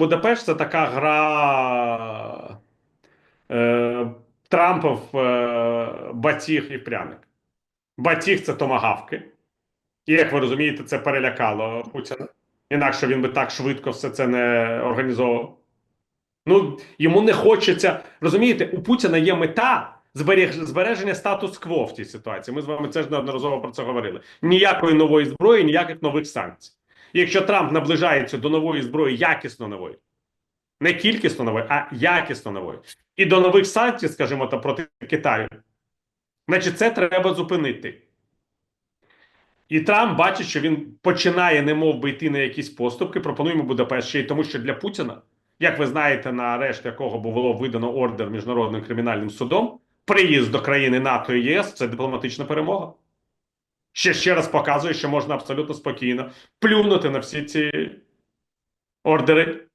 Будапешт це така гра е, Трампов е, батіг і пряник. Батіг це томагавки. І як ви розумієте, це перелякало Путіна. Інакше він би так швидко все це не організовував. Ну, йому не хочеться. Розумієте, у Путіна є мета зберег, збереження статус-кво в цій ситуації. Ми з вами це ж неодноразово про це говорили. Ніякої нової зброї, ніяких нових санкцій. Якщо Трамп наближається до нової зброї, якісно нової, не кількісно нової, а якісно нової, і до нових санкцій, скажімо так, проти Китаю, значить, це треба зупинити. І Трамп бачить, що він починає немов би йти на якісь поступки. Пропонуємо Будапешт ще й тому, що для Путіна, як ви знаєте, на арешт якого було видано ордер міжнародним кримінальним судом, приїзд до країни НАТО і ЄС це дипломатична перемога. Ще ще раз показує, що можна абсолютно спокійно плюнути на всі ці ордери